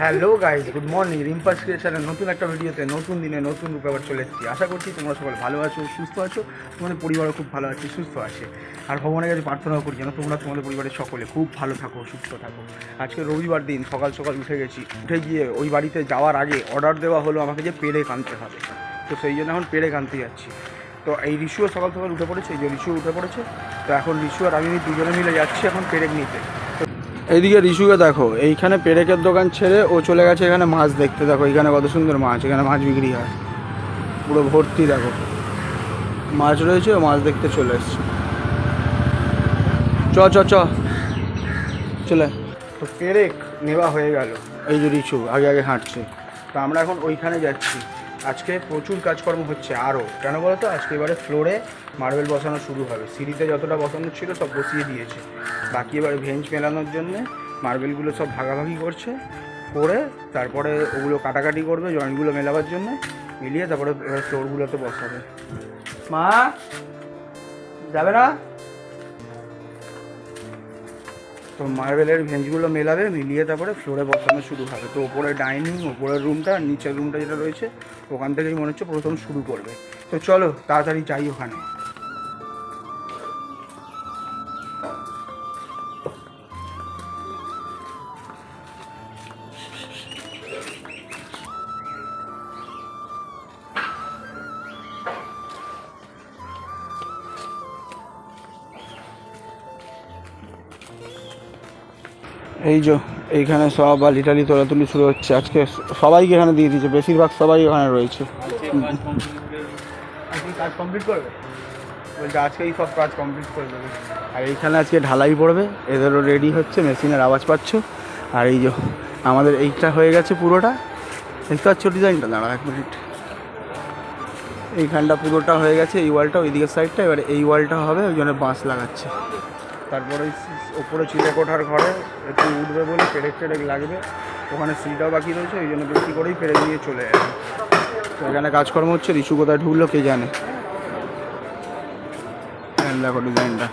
Hello guys good morning রিম্পাস ক্রিয়েশনের নতুন একটা ভিডিওতে নতুন দিনে নতুন রূপে আবার চলে এসেছি। আশা করছি তোমরা সকলে ভালো আছো, সুস্থ আছো, তোমাদের পরিবারও খুব ভালো আছে, সুস্থ আছে। আর ভগবানের কাছে প্রার্থনাও করি যেন তোমরা তোমাদের পরিবারের সকলে খুব ভালো থাকো, সুস্থ থাকো। আজকে রবিবার দিন, সকাল সকাল উঠে গেছি। উঠে গিয়ে ওই বাড়িতে যাওয়ার আগে অর্ডার দেওয়া হলো আমাকে যে পেরেক আনতে হবে। তো সেই জন্য এখন পেরেক আনতে যাচ্ছি। তো এই রিসুও সকাল সকাল উঠে পড়েছে, এই যে রিসুও উঠে পড়েছে। তো এখন রিসু আর আমি দুজনে মিলে যাচ্ছি এখন পেরেক নিতে। এইদিকে রিসুকে দেখো, এইখানে পেরেকের দোকান ছেড়ে ও চলে গেছে এখানে মাছ দেখতে। দেখো, এখানে কত সুন্দর মাছ, এখানে মাছ বিক্রি হয়। পুরো ভর্তি, দেখো। মাছ রয়েছে, ও মাছ দেখতে চলে এসছে। চ চ চ। চলে। তো পেরেক নেওয়া হয়ে গেল। এই যে রিসু আগে আগে হাঁটছে। তো আমরা এখন ওইখানে যাচ্ছি। আজকে প্রচুর কাজকর্ম হচ্ছে আরও কেন বলো তো আজকে এবারে ফ্লোরে মার্বেল বসানো শুরু হবে। সিঁড়িতে যতটা বসানো ছিল সব বসিয়ে দিয়েছে। বাকি এবারে ভেঞ্চ মেলানোর জন্যে মার্বেলগুলো সব ভাগাভাগি করছে, করে তারপরে ওগুলো কাটাকাটি করবে, জয়েন্টগুলো মেলাবার জন্য, মিলিয়ে তারপরে ফ্লোরগুলোতে বসাবে। মা, যাবে না? তো মার্বেলের ভেঞ্চগুলো মেলাবে, মিলিয়ে তারপরে ফ্লোরে বসানো শুরু হবে। তো ওপরে ডাইনিং, ওপরের রুমটা আর নিচের রুমটা যেটা রয়েছে, ওখান থেকেই মনে হচ্ছে প্রথম শুরু করবে। তো চলো, তাড়াতাড়ি যাই ওখানে। এই যে এইখানে সব বালিটালি তোলাতুলি শুরু হচ্ছে। আজকে সবাইকে এখানে দিয়ে দিয়েছে। বেশিরভাগ সবাই এখানে রয়েছে। কাজ কমপ্লিট করবে আজকেই সব কাজ কমপ্লিট করে দেবে আর এইখানে আজকে ঢালাই পড়বে। এদেরও রেডি হচ্ছে মেশিনের আওয়াজ পাচ্ছ। আর এই যে আমাদের এইটা হয়ে গেছে পুরোটা। দেখতে পাচ্ছ ডিজাইনটা দাঁড়া এক মিনিট এইখানটা পুরোটা হয়ে গেছে, এই ওয়ালটা ওইদিকের সাইডটা এবারে এই ওয়ালটা হবে, ওই জন্য বাঁশ লাগাচ্ছে। তারপরে ওপরে চিড়ে কোঠার ঘরে একটু উঠবে বলে পেরেক টেরেক লাগবে। ওখানে সিঁড়িটাও বাকি রয়েছে, ওই জন্য বেশি করেই পেরেক নিয়ে চলে যাবে এখানে কাজকর্ম হচ্ছে রিসু কোথায় ঢুকলো কে জানে? দেখো ডিজাইনটা।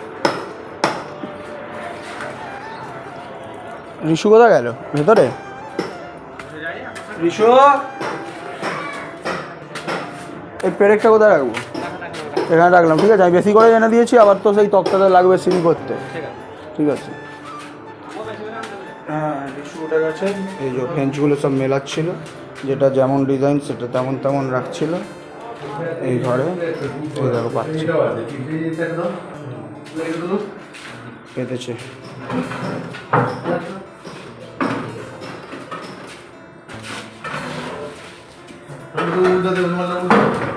রিসু কোথায় গেল? ভেতরে? রিসু এই পেরেকটা কোথায় রাখব? এখানে রাখলাম ঠিক আছে? আমি বেশি করে এনে দিয়েছি আবার তো সেই তক্তাতে লাগবে সিঁড়ি করতে। ঠিক আছে? হ্যাঁ উঠে গেছে। এই যে ফেঞ্চগুলো সব মেলাচ্ছিল যেটা যেমন ডিজাইন সেটা তেমন তেমন রাখছিল। এই ঘরে এই দেখো পাচ্ছি। পেতেছে।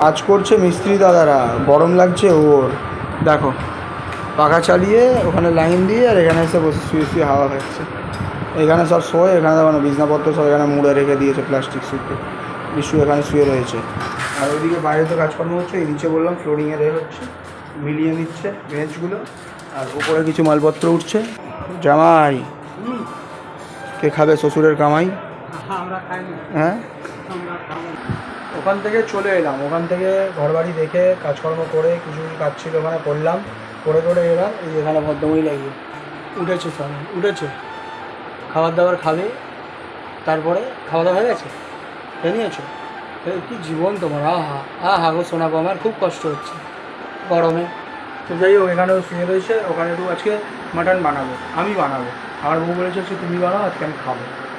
আজ করছে মিস্ত্রি দাদারা গরম লাগছে ওর। দেখো পাখা চালিয়ে ওখানে লাইন দিয়ে আর এখানে এসে বসে শুয়ে শুয়ে হাওয়া খাচ্ছে। এখানে সব শোয় এখানে মানে বিছনাপত্র সব এখানে মুড়ে রেখে দিয়েছে প্লাস্টিক শুতে বিশু এখানে শুয়ে রয়েছে। আর ওইদিকে বাইরে তো কাজকর্ম হচ্ছে এই নিচে বললাম ফ্লোরিংয়ে রে হচ্ছে মিলিয়ে নিচ্ছে বেঞ্চগুলো আর উপরে কিছু মালপত্র উঠছে। জামাই কে খাবে শ্বশুরের কামাই? হ্যাঁ ওখান থেকে চলে এলাম। ওখান থেকে ঘরবাড়ি দেখে, কাজকর্ম করে কিছু কিছু কাজ ছিল ওখানে করলাম। করে করে এলাম এই এখানে ভদ্রমহিলা লাগিয়ে। উঠেছে সব, উঠেছে। খাবার দাবার খাবে, তারপরে খাওয়া দাওয়া হয়ে গেছে? খেয়ে নিয়েছো? এই কি জীবন তোমার, আহা আহা গো শোনাবো আমার খুব কষ্ট হচ্ছে গরমে। তো যাই হোক, এখানেও শুয়ে রয়েছে, ওখানে একটু আজকে মাটন বানাবো, আমি বানাবো। আমার বউ বলেছে তুমি বানাও, আজকে আমি খাব।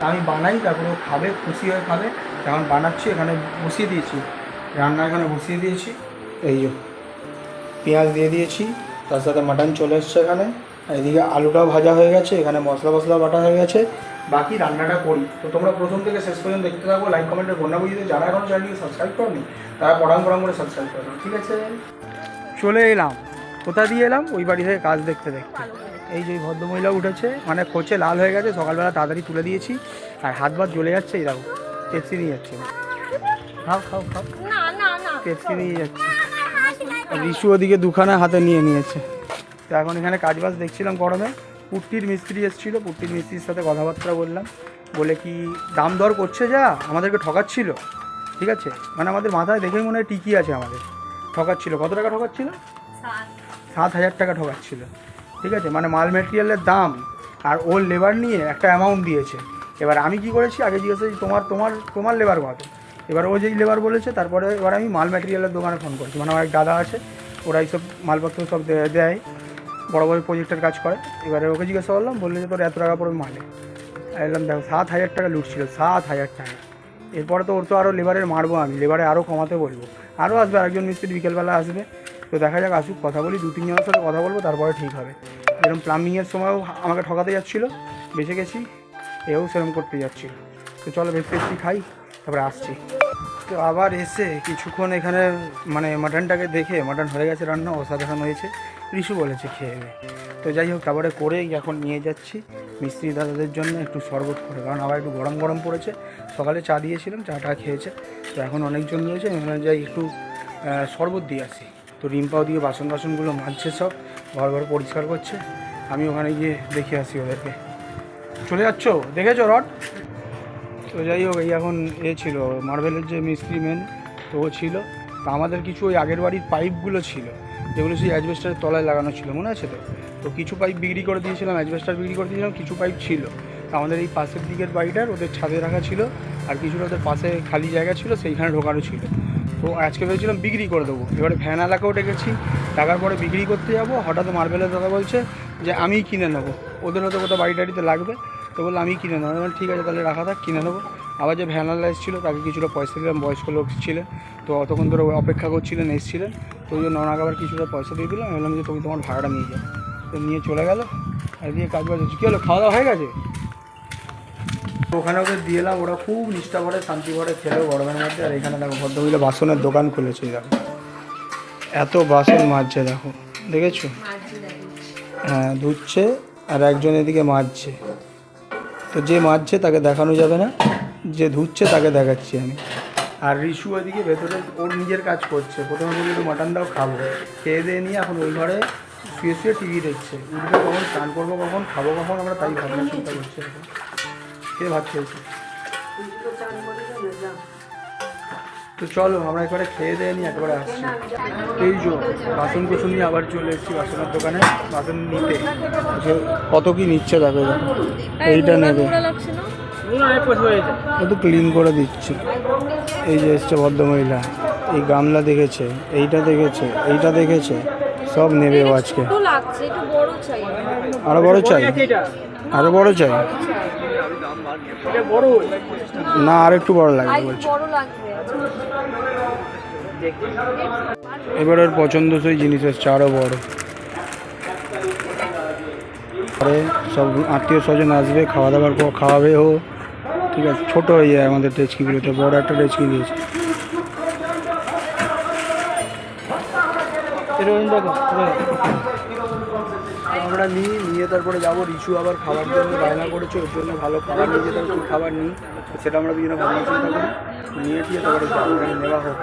আমি বানাই, তারপরে খাবে, খুশি হয়ে খাবে। এখন বানাচ্ছি, এখানে বসিয়ে দিয়েছি। রান্না এখানে বসিয়ে দিয়েছি। এই যে, পেঁয়াজ দিয়ে দিয়েছি, তার সাথে মাটন চলে এসছে এখানে। এদিকে আলুটাও ভাজা হয়ে গেছে, এখানে মশলা মশলা বাটা হয়ে গেছে। বাকি রান্নাটা করি। তো তোমরা প্রথম থেকে শেষ পর্যন্ত দেখতে থাকো লাইক কমেন্টের বন্যা বুঝিয়ে যারা এখন চ্যানেলকে সাবস্ক্রাইব করনি, তারা পড়ান পড়ান করে সাবস্ক্রাইব করো ঠিক আছে? চলে এলাম। কোথা দিয়ে এলাম? ওই বাড়ি থেকে কাজ দেখতে দেখতে। এই যে ভদ্রমহিলা উঠেছে মানে খোঁচে লাল হয়ে গেছে, সকালবেলা তাড়াতাড়ি তুলে দিয়েছি। আর হাত ভাত জ্বলে যাচ্ছে, এই পেপসি নিয়ে যাচ্ছে। খাও খাও খাও। না না না। পেপসি নিয়ে যাচ্ছে। রিশু ওদিকে দুখানা হাতে নিয়ে নিয়েছে। তো এখন এখানে কাজবাজ দেখছিলাম গরমে। পুট্টির মিস্ত্রি এসেছিল। পুট্টির মিস্ত্রির সাথে কথাবার্তা বললাম। বলে কি দাম দর করছে যা? আমাদেরকে ঠকাচ্ছিল? ঠিক আছে? মানে আমাদের মাথায় দেখেই মনে হয় টিকি আছে আমাদের। ঠকাচ্ছিল। কত টাকা ঠকাচ্ছিল? সাত। সাত হাজার টাকা ঠকাচ্ছিল। ঠিক আছে? মানে মাল মেটেরিয়ালের দাম আর ওর লেবার নিয়ে একটা অ্যামাউন্ট দিয়েছে। এবার আমি কি করেছি? আগে জিজ্ঞেস করেছি, তোমার তোমার তোমার লেবার কত? এবার ও যেই লেবার বলেছে, তারপরে এবার আমি মাল ম্যাটেরিয়ালের দোকানে ফোন করছি। মানে আমার এক দাদা আছে ওরা এইসব মালপত্র সব দেয়, বড় বড় প্রজেক্টের কাজ করে। এবারে ওকে জিজ্ঞাসা করলাম, বলল যে, তোর এত টাকা পড়বে মালে? বললাম, দেখো, সাত হাজার টাকা লুট ছিল, সাত হাজার টাকা। এরপরে তো ওর তো আরও লেবারের মারবো আমি লেবারে আরও কমাতে বলব। আরও আসবে, আরেকজন মিস্ত্রি বিকেলবেলা আসবে। তো দেখা যাক, আসুক, কথা বলি, দু তিনজনের সাথে কথা বলব, তারপরে ঠিক হবে। যেরকম প্লাম্বিংয়ের সময়ও আমাকে ঠকাতে যাচ্ছিল, বেঁচে গেছি। এও সেরকম করতে যাচ্ছিল তো চলো ভেজ পেস্ট্রি খাই, তারপরে আসছি। তো আবার এসে কিছুক্ষণ এখানে মানে মাটনটাকে দেখে, মাটন হয়ে গেছে রান্না, অসাধারণ হয়েছে। রিশু বলেছে খেয়ে। তো যাই হোক, তারপরে করেই এখন নিয়ে যাচ্ছি মিস্ত্রি দাদাদের জন্য একটু শরবত করে। কারণ আবার একটু গরম গরম পড়েছে। সকালে চা দিয়েছিলাম চাটা খেয়েছে। তো এখন অনেকজন রয়েছে এখানে যাই একটু শরবত দিয়ে আসি। তো রিম্পাও দিয়ে বাসন বাসনগুলো মাজছে সব, ঘর ঘর পরিষ্কার করছে। আমি ওখানে গিয়ে দেখে আসি ওদেরকে। চলে যাচ্ছ? দেখেছ রড? তো যাই হোক, এই এখন এ ছিল, মার্বেলের যে মিস্ত্রি মেন তো ও ছিল। তো আমাদের কিছু ওই আগের বাড়ির পাইপগুলো ছিল, যেগুলো সেই অ্যাজবেস্টারের তলায় লাগানো ছিল, মনে আছে তো? তো কিছু পাইপ বিক্রি করে দিয়েছিলাম অ্যাজবেস্টার বিক্রি করে দিয়েছিলাম, কিছু পাইপ ছিল। আমাদের এই পাশের দিকের বাড়িটার ওদের ছাদে রাখা ছিল, আর কিছুটা ওদের পাশে খালি জায়গা ছিল, সেইখানে ঢোকানো ছিল। তো আজকে ভেবেছিলাম বিক্রি করে দেবো। এবারে ভ্যান এলাকাও ডেকেছি, টাকার পরে বিক্রি করতে যাব। হঠাৎ মার্বেলের দাদা বলছে যে আমিই কিনে নেব। ওদের হয়তো কোথাও বাড়ি টাড়িতে লাগবে। তো বলল আমি কিনে নেব। বললাম, ঠিক আছে তাহলে রাখা থাক কিনে নেব। আবার যে ভ্যানালা এসেছিল তাকে কিছুটা পয়সা দিলাম বয়স্ক লোক ছিলেন। তো অতক্ষণ ধরে অপেক্ষা করছিলেন এসেছিলেন। তো ওই জন্য ওনাকে আবার কিছুটা পয়সা দিয়ে দিলাম। বললাম যে তুমি তোমার ভাড়াটা নিয়ে যাও। তো নিয়ে চলে গেলো। আর দিয়ে কাজ বাজ হচ্ছে। কী হলো খাওয়া দাওয়া হয়ে গেছে? ওখানে ওকে দিয়ে এলাম ওরা খুব নিষ্ঠা ভরে শান্তি ভরে খেলো গরমের মধ্যে। আর এখানে দেখো ভদ্রমহিলা বাসনের দোকান খুলেছে দেখো। এত বাসন মাজছে দেখো। দেখেছ? হ্যাঁ ধুচ্ছে আর একজন এদিকে মাজছে। তো যে মারছে তাকে দেখানো যাবে না, যে ধুচ্ছে তাকে দেখাচ্ছি আমি। আর রিশু ওইদিকে ভেতরে, ওর নিজের কাজ করছে। প্রথমে বলি একটু মাটনটাও খাব। খেয়ে দিয়ে নিয়ে এখন ওই ঘরে শুয়ে শুয়ে টিভি দেখছে। উঠবে কখন স্নান করব কখন, খাব কখন, আমরা তাই ভাবনা চিন্তা করছি কে খেয়েছে? তো চলো আমরা একবারে খেয়ে দিয়ে নিয়ে একবারে আসছি। এই যে বাসন কুসন নিয়ে আবার চলে এসেছি বাসনের দোকানে বাসন নিতে। কত কি নিচ্ছে দেখো এইটা নেবে। তো ক্লিন করে দিচ্ছে। এই যে এসছে ভদ্রমহিলা। এই গামলা দেখেছে এইটা দেখেছে এইটা দেখেছে সব নেবে আজকে। আরও বড় চাই? আরও বড় চাই? না আর একটু বড় লাগবে বলছে। এবার ওর পছন্দসই জিনিস এসছে আরও বড়। পরে সব আত্মীয় স্বজন আসবে খাওয়া দাওয়ার পর খাওয়াবে ও। ঠিক আছে ছোটো হয়ে যায় আমাদের ডেচকিগুলোতে বড় একটা ডেচকি দিয়েছে। আমরা নিই নিয়ে তারপরে যাব। রিচু আবার খাবার জন্য বায়না করেছে ওর জন্য ভালো খাবার নিয়ে যেতে হবে, খাবার নিই সেটা আমরা বিভিন্ন ভাবনা চিন্তা করি। নিয়ে দিয়ে তারপরে যাব নেওয়া হোক।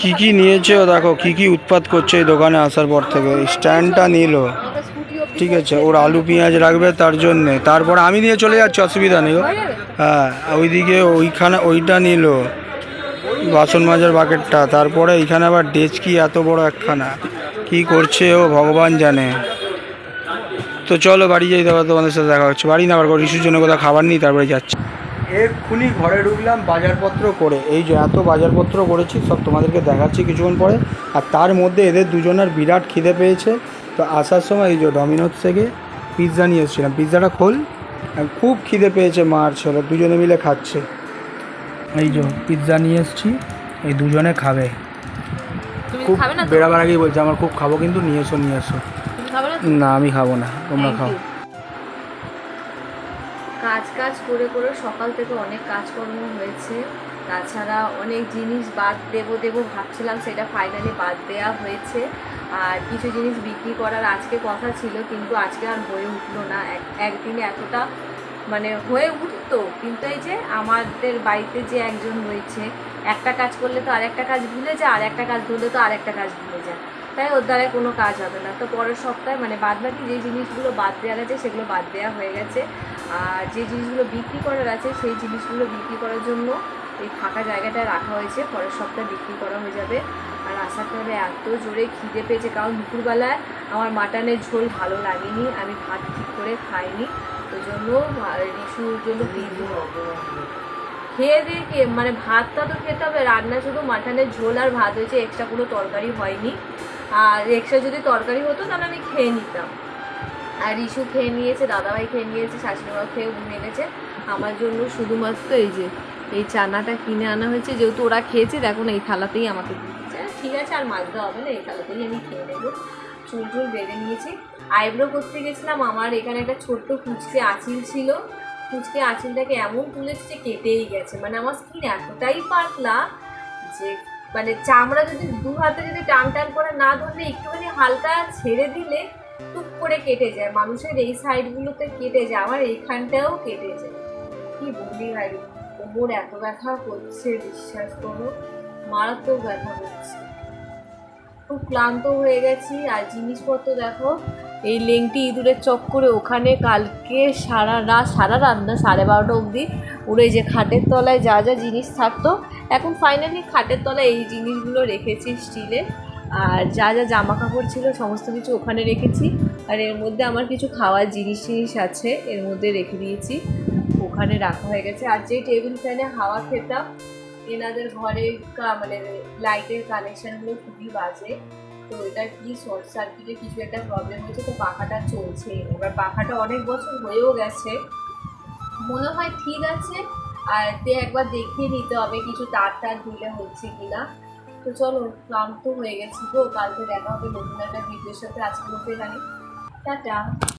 কি কি নিয়েছে ও দেখো কি কি উৎপাত করছে এই দোকানে আসার পর থেকে। স্ট্যান্ডটা নিল। ঠিক আছে ওর আলু পেঁয়াজ রাখবে তার জন্যে। তারপর আমি নিয়ে চলে যাচ্ছি অসুবিধা নেই। হ্যাঁ ওইদিকে ওইখানে ওইটা নিল। বাসন মাজার বাকেটটা, তারপরে এইখানে আবার ডেচকি এত বড় একখানা। কি করছে ও, ভগবান জানে। তো চলো বাড়ি যাই, তারপর তোমাদের সাথে দেখা হচ্ছে। বাড়ি না, আবার রিসুর জন্য কোথাও খাবার নিই, তারপরে যাচ্ছি। এক্ষুনি ঘরে ঢুকলাম বাজারপত্র করে। এই যে এত বাজারপত্র করেছি, সব তোমাদেরকে দেখাচ্ছি কিছুক্ষণ পরে। আর তার মধ্যে এদের দুজনের বিরাট খিদে পেয়েছে। তো আসার সময় এই যে ডমিনোস থেকে পিৎজা নিয়ে এসেছিলাম। পিৎজাটা খোল। খুব খিদে পেয়েছে মার ছেলে, দুজনে মিলে খাচ্ছে। এই যে পিৎজা নিয়ে এসেছি এই দুজনে খাবে। খুব? বেড়াবার আগেই বলছে আমার খুব খাব কিন্তু নিয়ে এসো নিয়ে এসো। না আমি খাব না তোমরা খাও। কাজ কাজ করে করে সকাল থেকে অনেক কাজকর্ম হয়েছে। তাছাড়া অনেক জিনিস বাদ দেবো দেবো ভাবছিলাম সেটা ফাইনালি বাদ দেওয়া হয়েছে। আর কিছু জিনিস বিক্রি করার আজকে কথা ছিল কিন্তু আজকে আর হয়ে উঠল না। এক- একদিনে এতটা মানে হয়ে উঠতো কিন্তু এই যে আমাদের বাড়িতে যে একজন রয়েছে, একটা কাজ করলে তো আরেকটা কাজ ভুলে যায় আর একটা কাজ ধরলে তো আরেকটা কাজ ভুলে যায়। তাই ওর দ্বারাই কোনো কাজ হবে না। তো পরের সপ্তাহে মানে বাদ বাকি যে জিনিসগুলো বাদ দেওয়া গেছে, সেগুলো বাদ দেওয়া হয়ে গেছে। আর যে জিনিসগুলো বিক্রি করার আছে, সেই জিনিসগুলো বিক্রি করার জন্য এই ফাঁকা জায়গাটা রাখা হয়েছে। পরের সপ্তাহে বিক্রি করা হয়ে যাবে। আর আসার পরে এত জোরে খিদে পেয়েছে, কারণ দুপুরবেলায় আমার মাটনের ঝোল ভালো লাগেনি। আমি ভাত ঠিক করে খাইনি। জন্য রিসুর জন্য খেয়ে দিয়ে কে মানে ভাতটা তো খেতে হবে রান্না শুধু মাটনের ঝোল আর ভাত হয়েছে এক্সট্রা কোনো তরকারি হয়নি। আর এক্সট্রা যদি তরকারি হতো, তাহলে আমি খেয়ে নিতাম। আর রিসু খেয়ে নিয়েছে, দাদাভাই খেয়ে নিয়েছে, শাশুড়িমাও খেয়ে ঘুমিয়ে গেছে। আমার জন্য শুধুমাত্র এই যে, এই চানাটা কিনে আনা হয়েছে, যেহেতু ওরা খেয়েছে, দেখো না, এই থালাতেই আমাকে দিচ্ছে ঠিক আছে, আর মাছ দেওয়া হবে না, এই থালাতেই আমি খেয়ে নেব। চুল চুল বেঁধে নিয়েছি। আইব্রো করতে গেছিলাম, আমার এখানে একটা ছোট্ট কুচকে আঁচিল ছিল। কুচকে আঁচিলটাকে এমন তুলেছে যে কেটেই গেছে। মানে আমার স্কিন এতটাই পাতলা যে মানে চামড়া যদি দু হাতে যদি টান টান করে না ধরলে, একটুখানি হালকা ছেড়ে দিলে টুক করে কেটে যায়। মানুষের এই সাইডগুলোতে কেটে যায়, আমার এইখানটাও কেটে যায়। কি বলি ভাই, কোমর এত ব্যথা করছে, বিশ্বাস করো। মারাত্মক ব্যথা করছে। খুব ক্লান্ত হয়ে গেছি। আর জিনিসপত্র দেখো এই লেংটি ইঁদুরের চক্করে ওখানে কালকে সারা রাত সারা রাত না, সাড়ে বারোটা অবধি ওর যে খাটের তলায় যা যা জিনিস থাকতো, এখন ফাইনালি খাটের তলায় এই জিনিসগুলো রেখেছি স্টিলে আর যা যা জামা কাপড় ছিল সমস্ত কিছু ওখানে রেখেছি। আর এর মধ্যে আমার কিছু খাওয়ার জিনিস জিনিস আছে, এর মধ্যে রেখে দিয়েছি। ওখানে রাখা হয়ে গেছে। আর যে টেবিল ফ্যানে হাওয়া খেতাম, এনাদের ঘরে মানে লাইটের কানেকশনগুলো খুবই বাজে। তো এটা কি শর্ট সার্কিটে কিছু একটা প্রবলেম হয়েছে? তো পাখাটা চলছে। এবার পাখাটা অনেক বছর হয়েও গেছে। মনে হয় ঠিক আছে। আর তে একবার দেখিয়ে নিতে হবে কিছু তার টার দিলে হচ্ছে কিনা। তো চলো, ক্লান্ত হয়ে গেছি তো কালকে দেখা হবে নতুন একটা ভিডিওর সাথে। আজকের মধ্যে জানি টাটা।